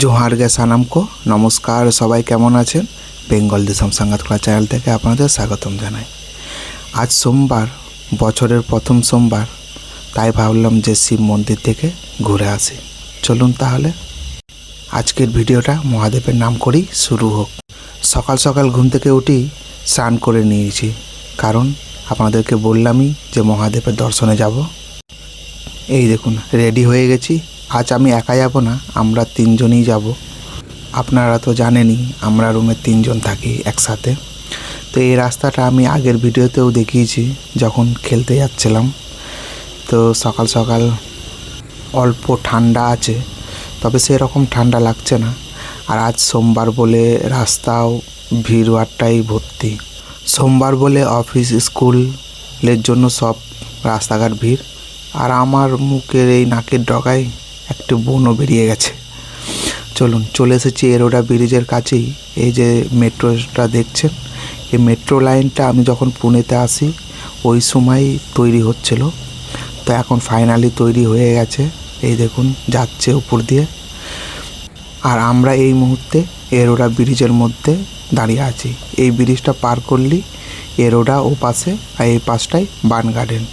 জোহার গে সানামকো নমস্কার, সবাই কেমন আছেন? বেঙ্গল দেশম সাঙ্গাত খোলা চ্যানেল থেকে আপনাদের স্বাগতম জানাই। আজ সোমবার, বছরের প্রথম সোমবার, তাই ভাবলাম যে শিব মন্দির থেকে ঘুরে আসি। চলুন তাহলে, আজকের ভিডিওটা মহাদেবের নাম করেই শুরু হোক। সকাল সকাল ঘুম থেকে উঠি, স্নান করে নিয়েছি। কারণ আপনাদেরকে বললামই যে মহাদেবের দর্শনে যাব। এই দেখুন, রেডি হয়ে গেছি। আজ আমি একা যাব না, আমরা তিনজনই যাব। আপনারা তো জানেনই, আমরা রুমে তিনজন থাকি একসাথে। তো এই রাস্তাটা আমি আগের ভিডিওতেও দেখিয়েছি, যখন খেলতে যাচ্ছিলাম। তো সকাল সকাল অল্প ঠান্ডা আছে, তবে সেরকম ঠান্ডা লাগছে না। আর আজ সোমবার বলে রাস্তাও ভিড়ভাট্টাই ভর্তি। সোমবার বলে অফিস স্কুলের জন্য সব রাস্তাঘাট ভিড়। আর আমার মুখের এই নাকের ডগায় একটু বনও বেরিয়ে গেছে। চলুন, চলে এসেছি এরোডা ব্রিজের কাছেই। এই যে মেট্রোটা দেখছেন, এই মেট্রো লাইনটা আমি যখন পুনেতে আসি, ওই সময় তৈরি হচ্ছিল। তো এখন ফাইনালি তৈরি হয়ে গেছে। এই দেখুন, যাচ্ছে উপর দিয়ে। আর আমরা এই মুহূর্তে এরোডা ব্রিজের মধ্যে দাঁড়িয়ে আছি। এই ব্রিজটা পার করলেই এরোডা ও পাশে আর এই পাশটাই বান গার্ডেন।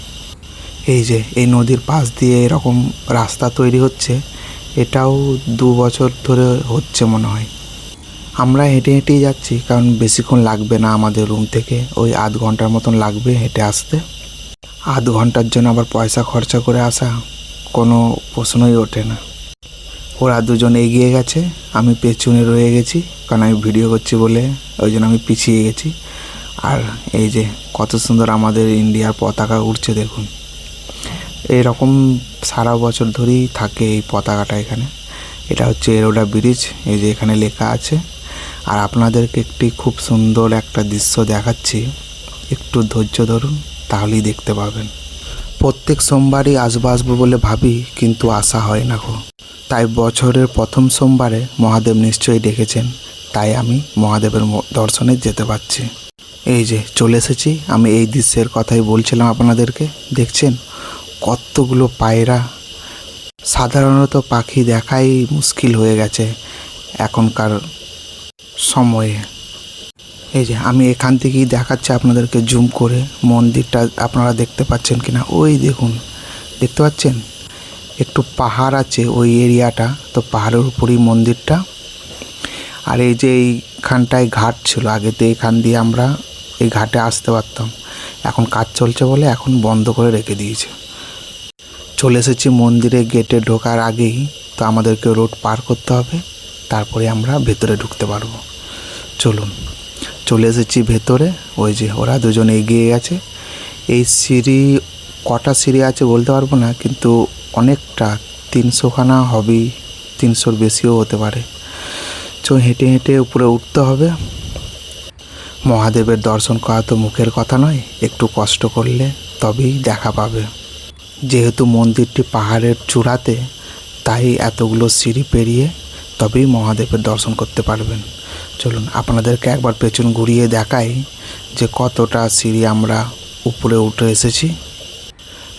এই যে, এই নদীর পাশ দিয়ে এরকম রাস্তা তৈরি হচ্ছে, এটাও দু বছর ধরে হচ্ছে মনে হয়। আমরা হেঁটে হেঁটেই যাচ্ছি, কারণ বেশিক্ষণ লাগবে না আমাদের রুম থেকে। ওই আধ ঘণ্টার মতন লাগবে হেঁটে আসতে। আধ ঘণ্টার জন্য আবার পয়সা খরচা করে আসা, কোনো প্রশ্নই ওঠে না। ওরা দুজন এগিয়ে গেছে, আমি পেছনে রয়ে গেছি, কারণ আমি ভিডিও করছি বলে ওই জন্য আমি পিছিয়ে গেছি। আর এই যে, কত সুন্দর আমাদের ইন্ডিয়ার পতাকা উঠছে দেখুন। এরকম সারা বছর ধরেই থাকে এই পতাকাটা এখানে। এটা হচ্ছে এরোডা ব্রিজ, এই যে এখানে লেখা আছে। আর আপনাদেরকে একটি খুব সুন্দর একটা দৃশ্য দেখাচ্ছি। একটু ধৈর্য ধরুন, তাহলেই দেখতে পাবেন। প্রত্যেক সোমবারই আসব আসব বলে ভাবি, কিন্তু আসা হয় না গো। তাই বছরের প্রথম সোমবারে মহাদেব নিশ্চয়ই ডেকেছেন। তাই আমি মহাদেবের দর্শনে যেতে পারছি। এই যে চলে এসেছি, আমি এই দৃশ্যের কথাই বলছিলাম আপনাদেরকে। দেখছেন? কতগুলো পায়রা সাধারণত পাখি দেখাই মুশকিল হয়ে গেছে এখনকার সময়ে। এই যে, আমি এখান থেকেই দেখাচ্ছি আপনাদেরকে জুম করে। মন্দিরটা আপনারা দেখতে পাচ্ছেন কিনা? ওই দেখুন, দেখতে পাচ্ছেন? একটু পাহাড় আছে ওই এরিয়াটা, তো পাহাড়ের উপরেই মন্দিরটা। আর এই যে এইখানটায় ঘাট ছিল আগেতে এখান দিয়ে আমরা এই ঘাটে আসতে পারতাম। এখন কাজ চলছে বলে এখন বন্ধ করে রেখে দিয়েছে। চলে এসেছি মন্দিরে গেটে ঢোকার আগেই। তো আমাদেরকে রোড পার করতে হবে, তারপরে আমরা ভেতরে ঢুকতে পারব। চলুন, চলে এসেছি ভেতরে। ওই যে ওরা দুজন এগিয়ে গেছে। এই সিঁড়ি, কটা সিঁড়ি আছে বলতে পারব না, কিন্তু অনেকটা, তিনশোখানা হবেই, তিনশোর বেশিও হতে পারে। চো, হেঁটে হেঁটে উপরে উঠতে হবে। মহাদেবের দর্শন করা তো মুখের কথা নয়, একটু কষ্ট করলে তবেই দেখা পাবে। যেহেতু মন্দিরটি পাহাড়ের চূড়াতে, তাই এতগুলো সিঁড়ি পেরিয়ে তবেই মহাদেবের দর্শন করতে পারবেন। চলুন, আপনাদেরকে একবার পেছন ঘুরিয়ে দেখাই যে কতটা সিঁড়ি আমরা উপরে উঠে এসেছি।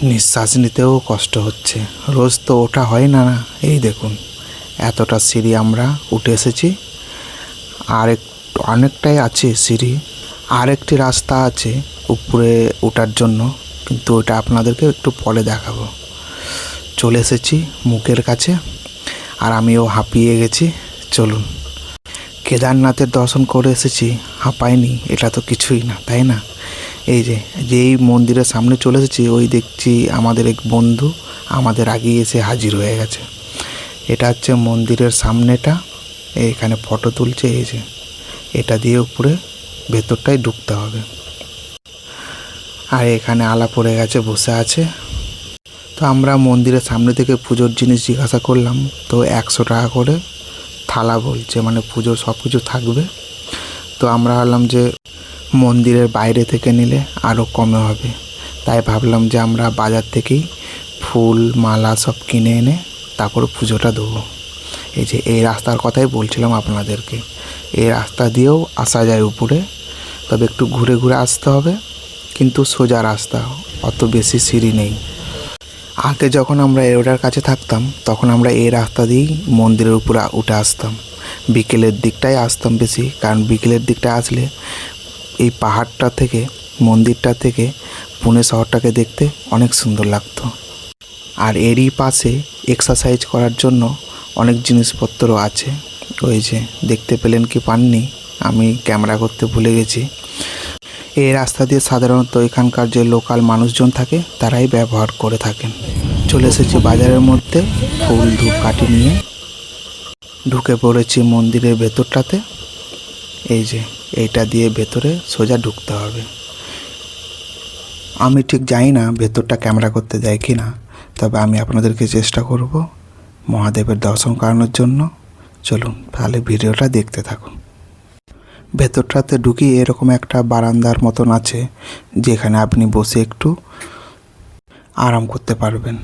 নিঃশ্বাস নিতেও কষ্ট হচ্ছে। রোজ তো ওঠা হয় না না? এই দেখুন, এতটা সিঁড়ি আমরা উঠে এসেছি। আর এক অনেকটাই আছে সিঁড়ি। আর একটি রাস্তা আছে উপরে ওঠার জন্য। কিন্তু ওটা আপনাদেরকে একটু পরে দেখাবো। চলে এসেছি মুখের কাছে, আর আমিও হাঁপিয়ে গেছি। চলুন। কেদারনাথের দর্শন করে এসেছি, হাঁপাইনি, এটা তো কিছুই না, তাই না? এই যে, যেই মন্দিরের সামনে চলে এসেছি, ওই দেখছি আমাদের এক বন্ধু আমাদের আগেই এসে হাজির হয়ে গেছে। এটা হচ্ছে মন্দিরের সামনেটা, এখানে ফটো তুলছে, এই যে। এটা দিয়ে উপরে ভেতরটাই ঢুকতে হবে। আর এখানে আলা পড়ে গেছে, বসে আছে। তো আমরা মন্দিরের সামনে থেকে পুজোর জিনিস জিজ্ঞাসা করলাম, তো একশো টাকা করে থালা বলছে মানে পুজোর সব কিছু থাকবে। তো আমরা ভাবলাম যে মন্দিরের বাইরে থেকে নিলে আরও কমে হবে। তাই ভাবলাম যে আমরা বাজার থেকেই ফুল, মালা সব কিনে এনে তারপরে পুজোটা দেবো। এই যে এই রাস্তার কথাই বলছিলাম আপনাদেরকে। এই রাস্তা দিয়েও আসা যায় উপরে, তবে একটু ঘুরে ঘুরে আসতে হবে। কিন্তু সোজা রাস্তা, অত বেশি সিঁড়ি নেই। আগে যখন আমরা এরোডার কাছে থাকতাম, তখন আমরা এই রাস্তা দিয়েই মন্দিরের উপরে উঠে আসতাম। বিকেলের দিকটাই আসতাম বেশি, কারণ বিকেলের দিকটা আসলে এই পাহাড়টা থেকে, মন্দিরটা থেকে পুনে শহরটাকে দেখতে অনেক সুন্দর লাগতো। আর এরই পাশে এক্সারসাইজ করার জন্য অনেক জিনিসপত্র আছে। ওই যে দেখতে পেলেন কি পাননি? আমি ক্যামেরা করতে ভুলে গেছি। এই রাস্তা দিয়ে সাধারণত এখানকার যে লোকাল মানুষজন থাকে, তারাই ব্যবহার করে থাকেন। চলে এসেছি বাজারের মধ্যে, ফুল ধূপ কাটি নিয়ে। ঢুকে পড়েছি মন্দিরের ভেতরটাতে। এই যে, এইটা দিয়ে ভেতরে সোজা ঢুকতে হবে। আমি ঠিক জানি না ভেতরটা ক্যামেরা করতে দেয় কি না তবে আমি আপনাদেরকে চেষ্টা করব মহাদেবের দর্শন করানোর জন্য। চলুন, তাহলে ভিডিওটা দেখতে থাকুন। ভেতরটাতে ঢুকি এরকম একটা বারান্দার মতন আছে, যেখানে আপনি বসে একটু আরাম করতে পারবেন।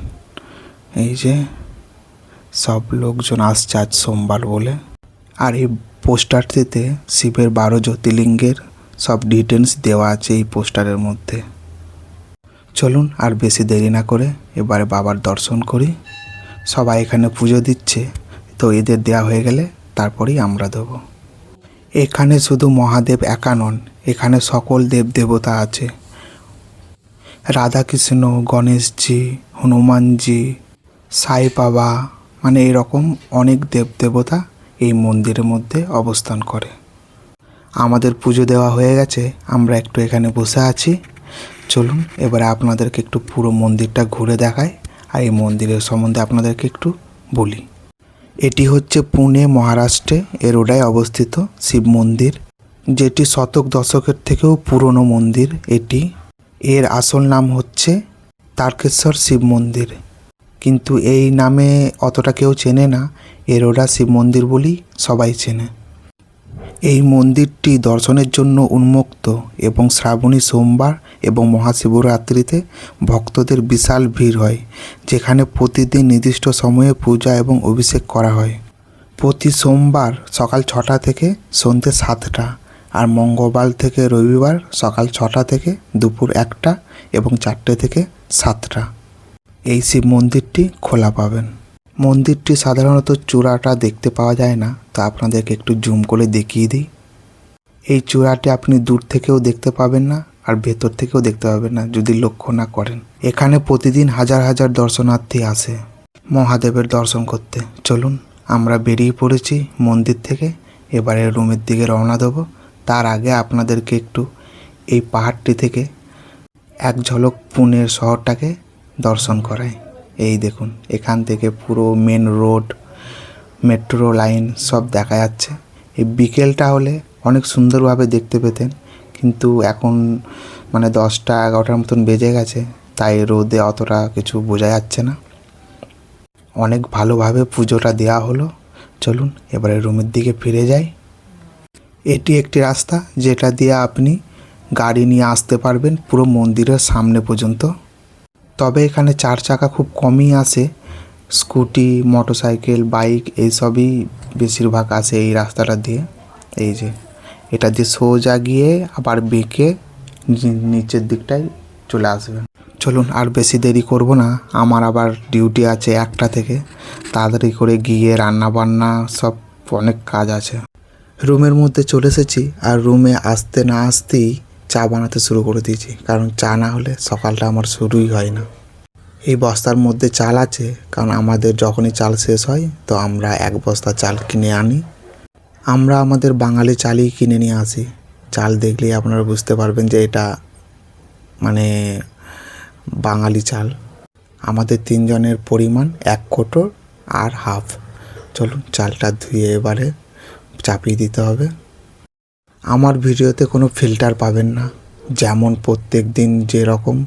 এই যে, সব লোকজন আসছে আজ সোমবার বলে। আর এই পোস্টারটিতে শিবের বারো জ্যোতির্লিঙ্গের সব ডিটেলস দেওয়া আছে এই পোস্টারের মধ্যে। চলুন আর বেশি দেরি না করে এবারে বাবার দর্শন করি। সবাই এখানে পুজো দিচ্ছে, তো এদের দেওয়া হয়ে গেলে তারপরেই আমরা দেবো। এখানে শুধু মহাদেব একা নন, এখানে সকল দেব দেবতা আছে। রাধাকৃষ্ণ, গণেশজি, হনুমানজি, সাই বাবা মানে এরকম অনেক দেব দেবতা এই মন্দিরের মধ্যে অবস্থান করে। আমাদের পুজো দেওয়া হয়ে গেছে, আমরা একটু এখানে বসে আছি। চলুন, এবারে আপনাদেরকে একটু পুরো মন্দিরটা ঘুরে দেখাই, আর এই মন্দিরের সম্বন্ধে আপনাদেরকে একটু বলি। এটি হচ্ছে পুনে, মহারাষ্ট্রে এরোডায় অবস্থিত শিব মন্দির, যেটি শতক দশকের থেকেও পুরনো মন্দির এটি। এর আসল নাম হচ্ছে তারকেশ্বর শিব মন্দির। কিন্তু এই নামে অতটা কেউ চেনে না, এরোডা শিব মন্দির বলেই সবাই চেনে। এই মন্দিরটি দর্শনের জন্য উন্মুক্ত এবং শ্রাবণী সোমবার এবং মহাশিবরাত্রিতে ভক্তদের বিশাল ভিড় হয়, যেখানে প্রতিদিন নির্দিষ্ট সময়ে পূজা এবং অভিষেক করা হয়। প্রতি সোমবার সকাল ছটা থেকে সন্ধ্যে সাতটা আর মঙ্গলবার থেকে রবিবার সকাল ছটা থেকে দুপুর একটা এবং চারটে থেকে সাতটা। এই শিব মন্দিরটি খোলা পাবেন। মন্দিরটি সাধারণত চূড়াটা দেখতে পাওয়া যায় না, তো আপনাদেরকে একটু জুম করে দেখিয়ে দিই। এই চূড়াটি আপনি দূর থেকেও দেখতে পাবেন না আর ভেতর থেকেও দেখতে পাবেন না, যদি লক্ষ্য না করেন। এখানে প্রতিদিন হাজার হাজার দর্শনার্থী আসে, মহাদেবের দর্শন করতে। চলুন, আমরা বেরিয়ে পড়েছি মন্দির থেকে, এবারে রুমের দিকে রওনা দেবো। তার আগে আপনাদেরকে একটু এই পাহাড়টি থেকে এক ঝলক পুনের শহরটাকে দর্শন করাই। এই দেখুন, এখান থেকে পুরো মেন রোড মেট্রো লাইন সব দেখা যাচ্ছে। এই বিকেলটা হলে অনেক সুন্দরভাবে দেখতে পেতেন, কিন্তু এখন মানে দশটা এগারোটার মতন বেজে গেছে, তাই রোদে অতটা কিছু বোঝা যাচ্ছে না। অনেক ভালোভাবে পুজোটা দেওয়া হলো। চলুন, এবারে রুমের দিকে ফিরে যাই। এটি একটি রাস্তা, যেটা দিয়ে আপনি গাড়ি নিয়ে আসতে পারবেন পুরো মন্দিরের সামনে পর্যন্ত। তবে এখানে চার চাকা খুব কমই আসে স্কুটি, মোটরসাইকেল, বাইক এইসবই বেশিরভাগ আসে এই রাস্তাটা দিয়ে। এই যে, এটা দিয়ে সোজা গিয়ে আবার বেঁকে নিচের দিকটায় চলে আসবেন। চলুন আর বেশি দেরি করব না, আমার আবার ডিউটি আছে একটা থেকে। তাড়াতাড়ি করে গিয়ে রান্না বান্না সব অনেক কাজ আছে। রুমের মধ্যে চলে এসেছি আর রুমে আসতে না আসতেই চা বানাতে শুরু করে দিয়েছি। কারণ চা না হলে সকালটা আমার শুরুই হয় না। এই বস্তার মধ্যে চাল আছে, কারণ আমাদের যখনই চাল শেষ হয়, তো আমরা এক বস্তা চাল কিনে আনি। আমরা আমাদের বাঙালি চালই কিনে নিয়ে আসি। চাল দেখলেই আপনারা বুঝতে পারবেন যে এটা মানে বাঙালি চাল। আমাদের তিনজনের পরিমাণ এক কোটোর আর হাফ। চলুন চালটা ধুয়ে এবারে চাপিয়ে দিতে হবে। আমার ভিডিওতে কোনো ফিল্টার পাবেন না। যেমন প্রত্যেক দিন যেরকম,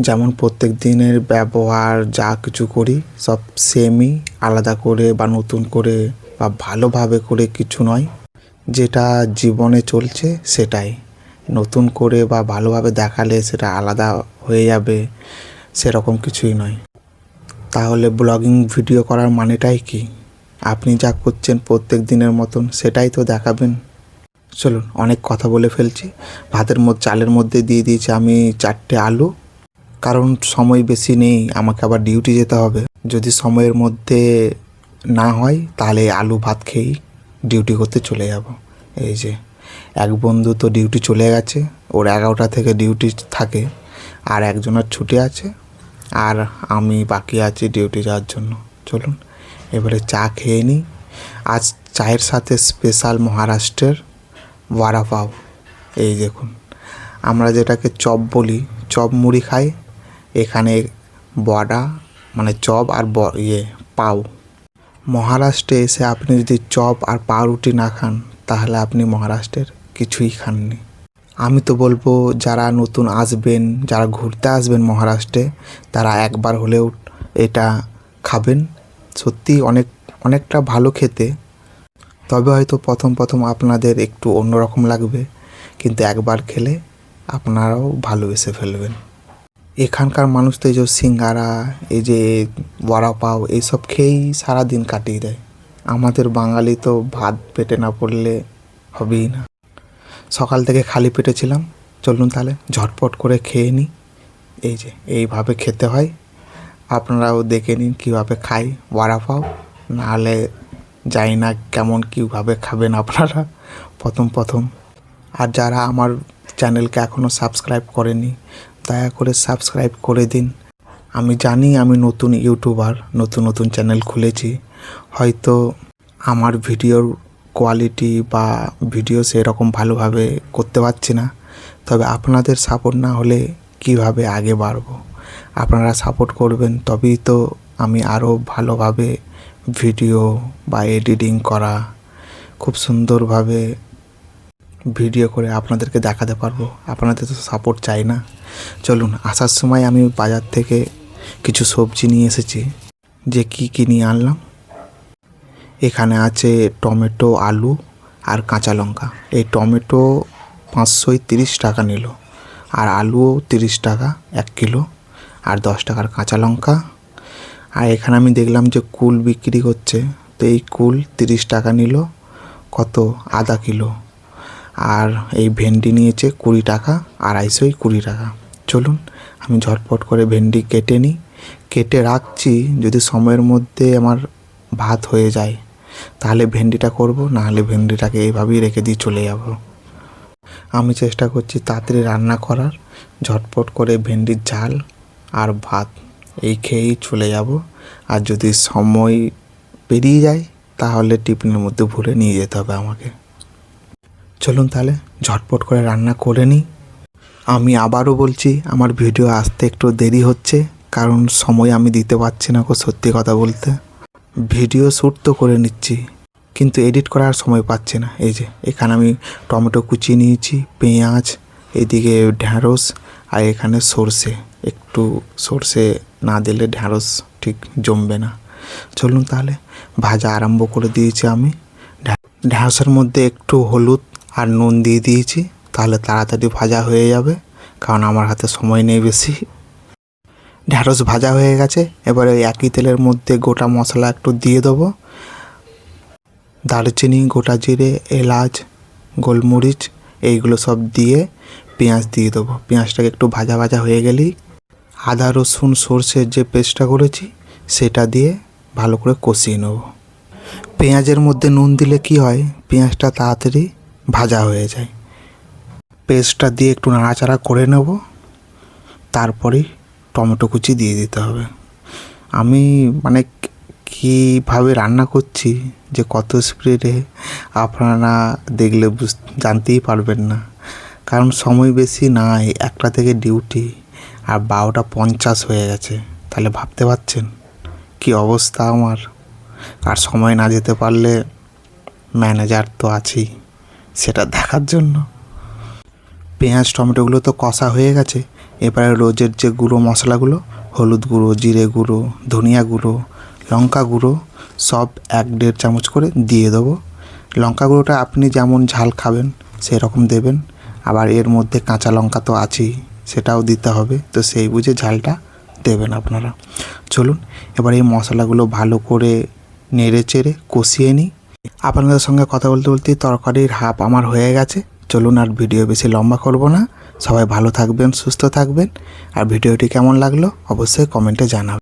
যেমন প্রত্যেক দিনের ব্যবহার যা কিছু করি, সব সেমই আলাদা করে বা নতুন করে বা ভালোভাবে করে কিছু নয়। যেটা জীবনে চলছে সেটাই। নতুন করে বা ভালোভাবে দেখালে সেটা আলাদা হয়ে যাবে, সেরকম কিছুই নয়। তাহলে ব্লগিং ভিডিও করার মানেটাই কি? আপনি যা করছেন প্রত্যেক দিনের মতন সেটাই তো দেখাবেন। চলুন, অনেক কথা বলে ফেলছি। ভাতের মধ্যে, চালের মধ্যে দিয়ে দিয়েছি আমি চারটে আলু। কারণ সময় বেশি নেই, আমাকে আবার ডিউটি যেতে হবে। যদি সময়ের মধ্যে না হয়, তাহলে আলু, ভাত খেয়েই ডিউটি করতে চলে যাব। এই যে, এক বন্ধু তো ডিউটি চলে গেছে, ওর এগারোটা থেকে ডিউটি থাকে, আর একজনের ছুটি আছে, আর আমি বাকি আছি ডিউটি যাওয়ার জন্য। চলুন, এবারে চা খেয়ে নিই। আজ চায়ের সাথে স্পেশাল মহারাষ্ট্রের বড়া পাও। এই দেখুন, আমরা যেটাকে চপ বলি, চপ মুড়ি খাই, এখানে বড়া মানে চপ আর ব- ইয়ে পাও। মহারাষ্ট্রে এসে আপনি যদি চপ আর পাউরুটি না খান, তাহলে আপনি মহারাষ্ট্রের কিছুই খাননি। আমি তো বলব, যারা নতুন আসবেন, যারা ঘুরতে আসবেন মহারাষ্ট্রে, তারা একবার হলেও এটা খাবেন। সত্যি অনেক, অনেকটা ভালো খেতে। তবে হয়তো প্রথম প্রথম আপনাদের একটু অন্যরকম লাগবে, কিন্তু একবার খেলে আপনারাও ভালোবেসে ফেলবেন। এখানকার মানুষ তো এই যে সিঙ্গারা, এই যে বড়া পাও এইসব খেয়েই সারাদিন কাটিয়ে দেয়। আমাদের বাঙালি তো ভাত পেটে না পড়লে হবেই না। সকাল থেকে খালি পেটে ছিলাম। চলুন তাহলে ঝটপট করে খেয়ে নিই। এই যে, এইভাবে খেতে হয়। আপনারাও দেখে নিন কীভাবে খাই বড়া পাও। নাহলে জানি না কেমন কীভাবে খাবেন আপনারা। প্রথম প্রথম। আর যারা আমার চ্যানেলকে এখনও সাবস্ক্রাইব করেনি, দয়া করে সাবস্ক্রাইব করে দিন। আমি জানি আমি নতুন ইউটিউবার, নতুন নতুন চ্যানেল খুলেছি। হয়তো আমার ভিডিওর কোয়ালিটি বা ভিডিও সেরকম ভালোভাবে করতে পারছি না। তবে আপনাদের সাপোর্ট না হলে কীভাবে আগে বাড়বো? আপনারা সাপোর্ট করবেন, তবেই তো আমি আরও ভালোভাবে ভিডিও বা এডিটিং করা, খুব সুন্দরভাবে ভিডিও করে আপনাদেরকে দেখাতে পারব। আপনাদের তো সাপোর্ট চাই না। চলুন, আসার সময় আমি বাজার থেকে কিছু সবজি নিয়ে এসেছি। যে কি কি নিয়ে আনলাম? এখানে আছে টমেটো, আলু আর কাঁচা লঙ্কা। এই টমেটো পাঁচশোই তিরিশ টাকা নিল। আর আলুও তিরিশ টাকা, এক কিলো। আর দশ টাকার কাঁচা লঙ্কা আর এখানে আমি দেখলাম যে কুল বিক্রি করছে তো এই কুল তিরিশ টাকা নিল, কত? আধা কিলো। আর এই ভেন্ডি নিয়েছে কুড়ি টাকা, আড়াইশোই কুড়ি টাকা। চলুন, আমি ঝটপট করে ভেন্ডি কেটে নিই। কেটে রাখছি, যদি সময়ের মধ্যে আমার ভাত হয়ে যায়, তাহলে ভেন্ডিটা করব নাহলে ভেন্ডিটাকে এইভাবেই রেখে দিয়ে চলে যাব। আমি চেষ্টা করছি তাড়াতাড়ি রান্না করার, ঝটপট করে ভেন্ডির ঝাল আর ভাত এই খেয়েই চলে যাব। আর যদি সময় পেরিয়ে যায়, তাহলে টিফিনের মধ্যে ভরে নিয়ে যেতে হবে আমাকে। চলুন তাহলে, ঝটপট করে রান্না করে নিই। আমি আবারও বলছি, আমার ভিডিও আসতে একটু দেরি হচ্ছে, কারণ সময় আমি দিতে পারছি না গো সত্যি কথা বলতে। ভিডিও শ্যুট তো করে নিচ্ছি, কিন্তু এডিট করার সময় পাচ্ছি না। এই যে, এখানে আমি টমেটো কুচিয়ে নিয়েছি, পেঁয়াজ, এদিকে ঢ্যাঁড়স, আর এখানে সর্ষে। একটু সর্ষে না দিলে ঢ্যাঁড়স ঠিক জমবে না। চলুন তাহলে ভাজা আরম্ভ করে দিয়েছি আমি। ঢ্যা- ঢ্যাঁড়সের মধ্যে একটু হলুদ আর নুন দিয়ে দিয়েছি, তাহলে তাড়াতাড়ি ভাজা হয়ে যাবে, কারণ আমার হাতে সময় নেই বেশি। ঢ্যাঁড়স ভাজা হয়ে গেছে, এবারে ওই একই তেলের মধ্যে গোটা মশলা একটু দিয়ে দেবো। দারচিনি, গোটা জিরে, এলাচ, গোলমরিচ, এইগুলো সব দিয়ে পেঁয়াজ দিয়ে দেবো। পেঁয়াজটাকে একটু ভাজা ভাজা হয়ে গেলেই আদা, রসুন, সর্ষের যে পেস্টটা করেছি, সেটা দিয়ে ভালো করে কষিয়ে নেব। পেঁয়াজের মধ্যে নুন দিলে কি হয়? পেঁয়াজটা তাড়াতাড়ি ভাজা হয়ে যায়। পেস্টটা দিয়ে একটু নাড়াচাড়া করে নেব। তারপরেই টমেটো কুচি দিয়ে দিতে হবে। আমি মানে কীভাবে রান্না করছি, যে কত স্পিডে আপনারা দেখলে বুঝ, জানতেই পারবেন না। কারণ সময় বেশি নাই, একটা থেকে ডিউটি আর বারোটা পঞ্চাশ হয়ে গেছে। তাহলে ভাবতে পারছেন কি অবস্থা আমার? আর সময় না যেতে পারলে ম্যানেজার তো আছেই, সেটা দেখার জন্য। পেঁয়াজ, টমেটোগুলো তো কষা হয়ে গেছে। এবারে রোজের যে গুঁড়ো মশলাগুলো, হলুদ গুঁড়ো, জিরে গুঁড়ো, ধনিয়া গুঁড়ো, লঙ্কা গুঁড়ো, সব এক দেড় চামচ করে দিয়ে দেবো। লঙ্কা গুঁড়োটা আপনি যেমন ঝাল খাবেন, সেরকম দেবেন। আবার এর মধ্যে কাঁচা লঙ্কা তো আছেই। সেটাও দিতে হবে। তো সেই বুঝে ঝালটা দেবেন আপনারা। চলুন, এবার এই মশলাগুলো ভালো করে নেড়ে চেড়ে কষিয়ে নিই। আপনাদের সঙ্গে কথা বলতে বলতে তরকারির হাফ আমার হয়ে গেছে। চলুন আর ভিডিও বেশি লম্বা করব না। সবাই ভালো থাকবেন, সুস্থ থাকবেন। আর ভিডিওটি কেমন লাগল অবশ্যই কমেন্টে জানাবেন।